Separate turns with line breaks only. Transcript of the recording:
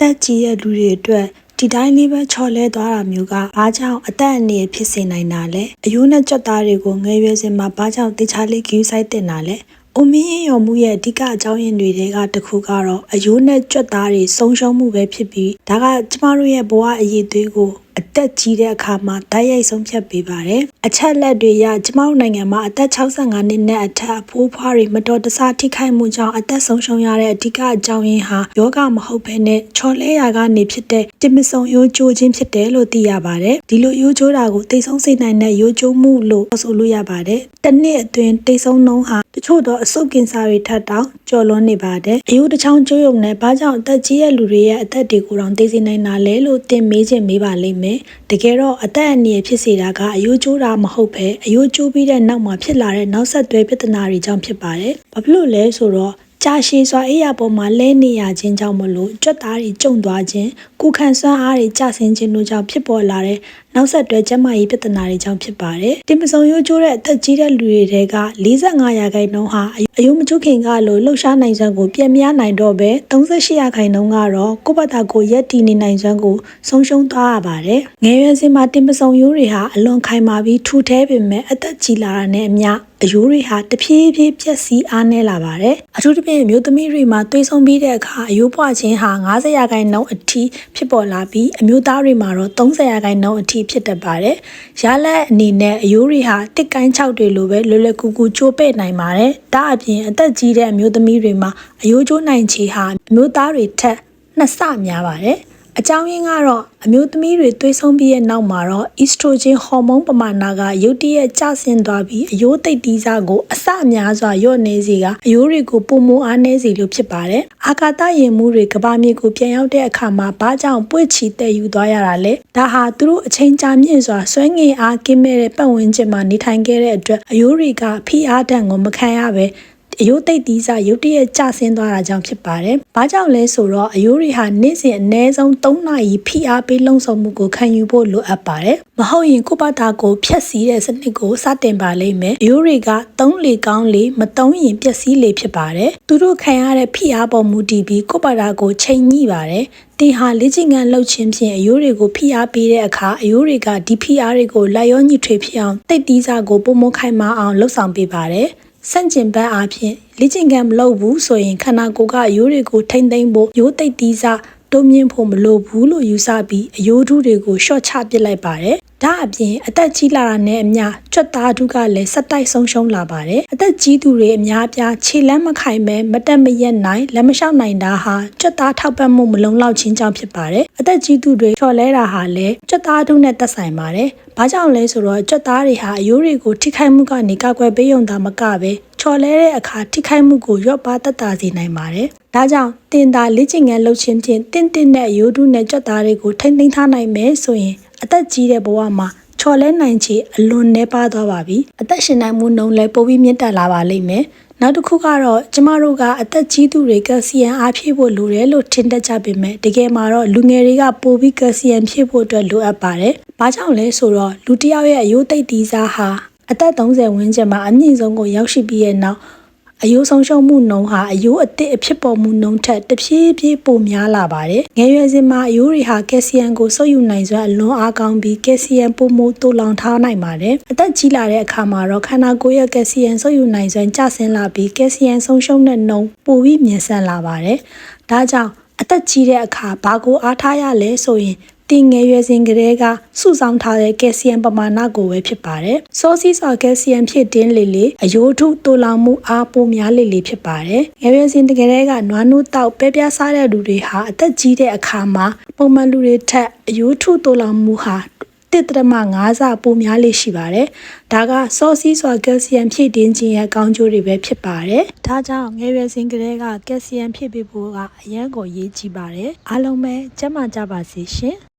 သက်ကြီးရဲ့လူတွေအတွက်ဒီတိုင်းလေးပဲချော်လဲသွားတာမျိုးကဘာကြောင့်အသက်အန္တရာယ်ဖြစ်စေနိုင်တာလဲအယိုးနဲ့ကြွက်သားတွေကိုငယ်ရွယ်စဉ်မှာဘာကြောင့်တေချာလေးဂယူးဆိုင်တင်တာလဲအိုမင်းရင်ရော်မှုရဲ့အဓိကအကြောင်းရင်းတွေကတစ်ခုကတော့အယိုးနဲ့ကြွက်သားတွေဆုံးရှုံးမှုပဲဖြစ်ပြီးဒါကကျမတို့ရဲ့ဘဝအရေးသွေးကိုအသက်ကြီးတဲ့အခါမှာဓာတ်ရိုက်ဆုံးဖြတ်ပေးပါတယ်။အချက်လက်တွေရကျမတို့နိုင်ငံမှာအသက်65နှစ်နဲ့အထက်အဖိုးဖွားတွေမတော်တဆထိခိုက်မှုကြောင့်အသက်ဆုံးရှုံးရတဲ့အဓိကအကြောင်းရင်းဟာယောဂမဟုတ်ဘဲနဲ့ချော်လဲရာကနေဖြစ်တဲ့တင်မဆုံရိုးကျိုးခြင်းဖြစ်တယ်လို့သိရပါတယ်။ဒီလိုရိုးကျိုးတာကိုသိဆုံးစေနိုင်တဲ့ရိုးကျိုးမှုလို့ဆိုလို့ရပါတယ်။တစ်နှစ်အတွင်းတိတ်ဆုံးနှုန်းဟာတချို့တော့အဆုတ်ကင်ဆာတွေထပ်တောင်ကျော်လွန်နေပါတယ်။အယိုးတစ်ချောင်းကျိုးရုံနဲ့ဘာကြောင့်အသက်ကြီးရဲ့လူတွေရဲ့အသက်တွေကိုတောင်သိစေနိုင်တာလဲလို့တင်မေးခြင်းမေးပါလိမ့်မယ်။တကယ်တော့အသက်အန္တရာယ်ဖြစ်စေတာကအယိုးကျိုးတာမဟုတ်ပဲအယိုးကျိုးပြီးတဲ့နောက်မှာဖြစ်လာတဲ့နောက်ဆက်တွဲပြဿနာတွေကြောင့်ဖြစ်ပါတယ်။ဘာဖြစ်လို့လဲဆိုတော့ကြာရှည်စွာအေးရပေါ်မှာလဲနေရခြင်းကြောင့်မလို့ကြွက်သားတွေကျုံသွားခြင်းကုခံစွမ်းအားတွေကျဆင်းခြင်းတို့ကြောင့်ဖြစ်ပေါ်လာတဲ့နောက်ဆက်တွဲကျန်းမာရေးပြဿနာတွေကြောင့်ဖြစ်ပါတယ်။တင်ပစုံရိုးကျိုးတဲ့အသက်ကြီးတဲ့လူတွေတဲက45ရာခိုင်နှုန်းဟာအယုံမကျုခင်ကလို့လှုပ်ရှားနိုင်စွမ်းကိုပြန်မရနိုင်တော့ပဲ38ရာခိုင်နှုန်းကတော့ကိုယ့်ဘက်ကကိုရက်တည်နေနိုင်စွမ်းကိုဆုံးရှုံးသွားရပါတယ်။ငယ်ရွယ်စဉ်မှာတင်ပစုံရိုးတွေဟာအလွန်ခိုင်မာပြီးထူထဲပေမဲ့အသက်ကြီးလာတာနဲ့အမျှအယိုးတွေဟာတဖြည်းဖြည်းပြက်စီးအားနည်းလာပါတယ်။အထူးသဖြင့်မျိုးသမီးတွေမှာသွေးဆုံးပြီးတဲ့အခါအယိုးပွားခြင်းဟာ90ရာခိုင်နှုန်းအထိဖြစ်ပေါ်လာပြီးအမျိုးသားတွေမှာတော့30ရာခိုင်နှုန်းအထိဖြစ်တတ်ပါတယ်။ရလက်အနေနဲ့အယိုးတွေဟာတစ်ကိုင်း6တွေလိုပဲလွယ်လွယ်ကူကူကျိုးပဲ့နိုင်ပါတယ်။ဒါအပြင်အသက်ကြီးတဲ့အမျိုးသမီးတွေမှာအယိုးကျိုးနိုင်ခြေဟာအမျိုးသားတွေထက်နှစ်ဆများပါတယ်။ အကြောင်းရင်းကတော့အမျိုးသမီးတွေသွေးဆုံးပြီးရဲ့နောက်မှာတော့ estrogen ဟော်မုန်းပမာဏကရုတ်တရက်ကျဆင်းသွားပြီးအယိုးသိပ်တီးစားကိုအဆအများစွာညော့နေစေကအယိုးတွေကိုပုံမအားနေစေလို့ဖြစ်ပါတယ်။အာကာသရင်မှုတွေကဘာမြေကိုပြန်ရောက်တဲ့အခါမှာဘာကြောင့်ပွေ့ချီတဲ့ယူသွားရတာလဲ။ဒါဟာသူတို့အချိန်ကြာမြင့်စွာဆွဲငင်အားကင်းမဲ့တဲ့ပတ်ဝန်းကျင်မှာနေထိုင်ခဲ့တဲ့အတွက်အယိုးတွေကဖိအားတံကိုမခံရပဲ အယိုးသိပ်သီးစားရုတ်တရက်ကျဆင်းသွားတာကြောင့်ဖြစ်ပါတယ်။ဘာကြောင့်လဲဆိုတော့အယိုးတွေဟာနေ့စဉ်အနည်းဆုံး3နာရီဖိအားပေးလုံဆောင်မှုကိုခံယူဖို့လိုအပ်ပါတယ်။မဟုတ်ရင်ကိုယ့်ဘာသာကိုဖျက်ဆီးတဲ့စနစ်ကိုစတင်ပါလိမ့်မယ်။အယိုးတွေက3လေကောင်းလေမ3ရင်ပျက်စီးလေဖြစ်ပါတယ်။သူတို့ခံရတဲ့ဖိအားပေါ်မူတည်ပြီးကိုယ့်ဘာသာကိုချိန်ညှိပါတယ်။တင်ဟာလေ့ကျင့်ခန်းလုပ်ခြင်းဖြင့်အယိုးတွေကိုဖိအားပေးတဲ့အခါအယိုးတွေကဒီဖိအားတွေကိုလက်ရောညှိထွေဖြစ်အောင်တိတ်တီးစားကိုပုံမခိုင်မာအောင်လှုပ်ဆောင်ပေးပါတယ်။ ဆန့်ကျင်ဘက်အားဖြင့်လေ့ကျင့်ခန်းမလုပ်ဘူးဆိုရင်ခန္ဓာကိုယ်ကရိုးတွေကိုထိမ့်သိမ့်ဖို့ရိုးသိပ်သီးစားတိုးမြင့်ဖို့မလိုဘူးလို့ယူဆပြီးအယိုးထုတွေကိုရှော့ချပစ်လိုက်ပါတယ်။ ဒါအပြင်အသက်ကြီးလာတာနဲ့အမျှကြွက်သားထုကလည်းစက်တိုက်ဆုံးရှုံးလာပါတယ်။အသက်ကြီးသူတွေအများအပြားခြေလမ်းမခိုင်မဲမတက်မရက်နိုင်လက်မလျှောက်နိုင်တာဟာကြွက်သားထောက်ပံ့မှုမလုံလောက်ခြင်းကြောင့်ဖြစ်ပါတယ်။အသက်ကြီးသူတွေချော်လဲတာဟာလည်းကြွက်သားထုနဲ့သက်ဆိုင်ပါတယ်။ဘာကြောင့်လဲဆိုတော့ကြွက်သားတွေဟာအယိုးတွေကိုထိခိုက်မှုကနေကောက်ွယ်ပေးုံသာမကပဲချော်လဲတဲ့အခါထိခိုက်မှုကိုရော့ပါသက်သာစေနိုင်ပါတယ်။ဒါကြောင့်တင်တာလေ့ကျင့်ငန်းလုပ်ခြင်းဖြင့်တင့်တင့်တဲ့ရိုးတုနဲ့ကြွက်သားတွေကိုထိမ့်သိမ်းထားနိုင်မယ်ဆိုရင် အသက်ကြီးတဲ့ဘဝမှာချော်လဲနိုင်ချေအလွန်နှဲပါသွားပါပြီ။အသက်ရှင်နိုင်မှုနှုန်းလည်းပိုပြီးမြင့်တက်လာပါလိမ့်မယ်။နောက်တစ်ခုကတော့ကျမတို့ကအသက်ကြီးသူတွေကယ်ဆီယမ်အားဖြည့်ဖို့လိုတယ်လို့ထင်တတ်ကြပေမဲ့တကယ်မှာတော့လူငယ်တွေကပိုပြီးကယ်ဆီယမ်ဖြည့်ဖို့အတွက်လိုအပ်ပါတယ်။ဘာကြောင့်လဲဆိုတော့လူတစ်ယောက်ရဲ့အယိုးသိပ်တီးစားဟာအသက်30ဝန်းကျင်မှာအမြင့်ဆုံးကိုရောက်ရှိပြီးရဲ့နောက် အယိုးဆုံးရှုံးမှုနှုန်းဟာအယိုးအသစ်အဖြစ်ပေါ်မှုနှုန်းထက်တဖြည်းဖြည်းပိုများလာပါတယ်။ငယ်ရွယ်စဉ်မှာအယိုးတွေဟာကယ်ဆီယမ်ကိုစုပ်ယူနိုင်စွမ်းအလွန်အားကောင်းပြီးကယ်ဆီယမ်ပိုမိုတိုးလောင်ထားနိုင်ပါတယ်။အသက်ကြီးလာတဲ့အခါမှာတော့ခန္ဓာကိုယ်ရဲ့ကယ်ဆီယမ်စုပ်ယူနိုင်စွမ်းကျဆင်းလာပြီးကယ်ဆီယမ်ဆုံးရှုံးတဲ့နှုန်းပိုပြီးမြင့်ဆန်းလာပါတယ်။ဒါကြောင့် အသက်ကြီးတဲ့အခါဘာကိုအားထားရလဲဆိုရင်တင်ငယ်ရွယ်စဉ်ကတည်းကစုဆောင်ထားတဲ့ကယ်ဆီယမ်ပမာဏကိုပဲဖြစ်ပါတယ်။စောစီးစွာကယ်ဆီယမ်ဖြစ်တင်းလေလေအယိုးထုတိုးလောင်မှုအားပိုများလေလေဖြစ်ပါတယ်။ငယ်ရွယ်စဉ်တကယ်တည်းကနွားနိုးတောက်ပဲပြားစားတဲ့လူတွေဟာအသက်ကြီးတဲ့အခါမှာပုံမှန်လူတွေထက်အယိုးထုတိုးလောင်မှုဟာ တစ်တရမ9ဆပိုများလေးရှိပါတယ်။ဒါကစောစီးစွာကယ်ဆီယမ်ဖြည့်တင်းခြင်းရဲ့ကောင်းကျိုးတွေပဲဖြစ်ပါတယ်။ဒါကြောင့်ငယ်ရွယ်စဉ်ကတည်းကကယ်ဆီယမ်ဖြည့်ပေးဖို့ကအရန်ကိုရေးကြည့်ပါတယ်။အားလုံးပဲကျန်းမာကြပါစေရှင်။